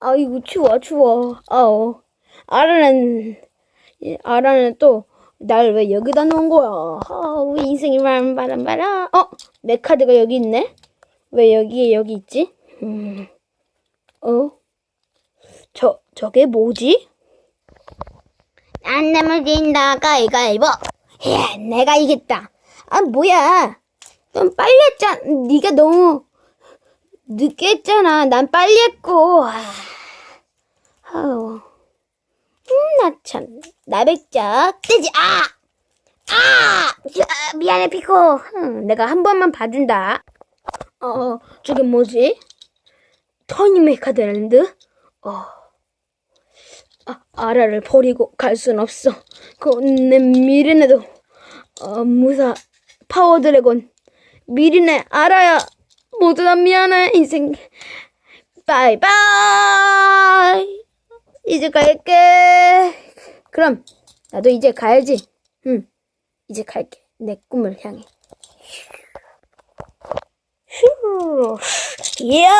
아이고 추워 추워. 아우 아라는 예, 아라는 또 날 왜 여기다 놓은 거야? 아우 인생이 바람 바람 바람. 어내 카드가 여기 있네? 왜 여기에 여기 있지? 음어? 저게 뭐지? 안 내면 진다 가위가위보 예 내가 이겼다. 아 뭐야. 넌 빨리 했잖아. 네가 너무 늦게 했잖아. 난 빨리 했고. 아, 아우. 음, 나 참. 나백작. 떼지, 아! 아! 야, 미안해, 피코. 응, 내가 한 번만 봐준다. 어, 저게 뭐지? 터니메 카드랜드? 어. 아, 아라를 버리고 갈 순 없어. 그내 미리네도, 어, 무사, 파워 드래곤. 미리네, 알아야. 모두 다 미안해 인생. 바이바이. 이제 갈게. 그럼 나도 이제 가야지. 응. 이제 갈게. 내 꿈을 향해. 휴 이야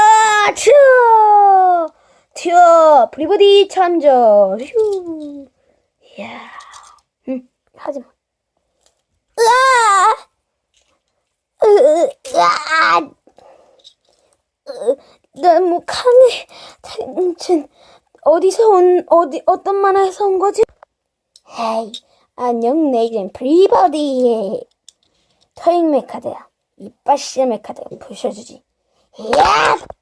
튀어. 튀어. 프리버디 참저 휴. 이야. 응. 하지마. 으아! 으, 으아 너무 강해. 당신 어디서 온 어디 어떤 만화에서 온 거지? 헤이 안녕 내 이름 프리버디 터잉 메카드야 이빠시 메카드 부셔주지 야